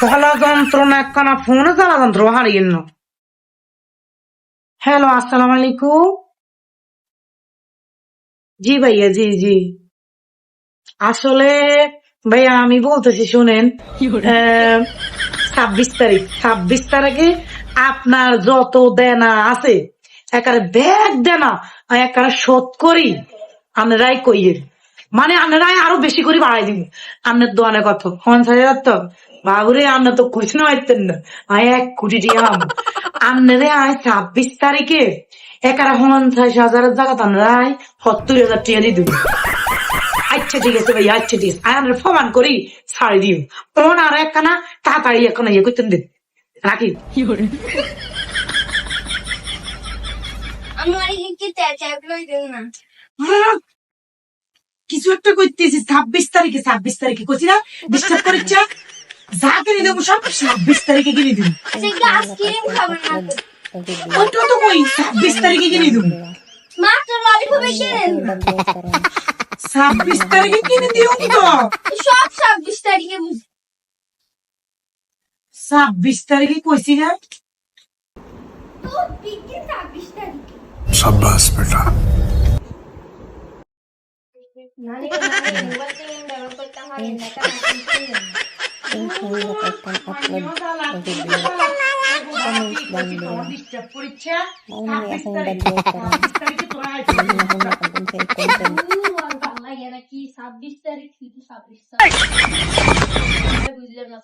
গলা যন্ত্রণা একখানা ফোনে জ্বালা যন্ত্র হ্যালো আসসালামু আলাইকুম। জি ভাইয়া জি জি। আসলে ভাইয়া আমি বলতেছি শুনেন ছাব্বিশ তারিখ ছাব্বিশ তারিখে আপনার যত দেনা আছে একারে ব্যাগ দেনা একারে শোধ করি আপনারাই কইয়ের। মানে আপনারাই আরও বেশি করে বাড়াই দিব। আপনার দোয়ানে কত? পঞ্চাশ হাজার তো? বাবুরে আপনার তো খুশি না পাইতেন না। আমি এক কোটি পাবো আপনারে আয় ছাব্বিশ তারিখে একারে পঞ্চাশ হাজারের জায়গা আপনারাই সত্তর হাজার টিয়া দিয়ে দিব আচ্ছা ঠিক আছে ভাই আচ্ছা ঠিক আছে। আর প্রমাণ করি ছাড়ি দিও। ওন আর একখানা তাড়াতাড়ি এখন ইয়ে করতেন দিন রাখি। আমার কি ট্যাবলেট দেন না। আহ! কিছু একটা করতেছি ছাব্বিশ তারিখে ছাব্বিশ তারিখে। করছি না ডিস্টার্ব করিচ্ছা যা কিনে দেবো সব ছাব্বিশ তারিখে কিনে দিন আচ্ছা ওইটা তো কই ছাব্বিশ তারিখে কিনে এসে ছাব্বিশ তারিখে কিনে দিও তো। সব ছাব্বিশ তারিখে ছাব্বিশ তারিখে কইছি না। তো বিজ্ঞান Mami, ছাব্বিশ ako yung তারিখে daddy ko. ছাব্বিশ তারিখে তোরা আইছিস। Hindi কি ছাব্বিশ তারিখ শুধু ছাব্বিশ তারিখ বুঝলাম না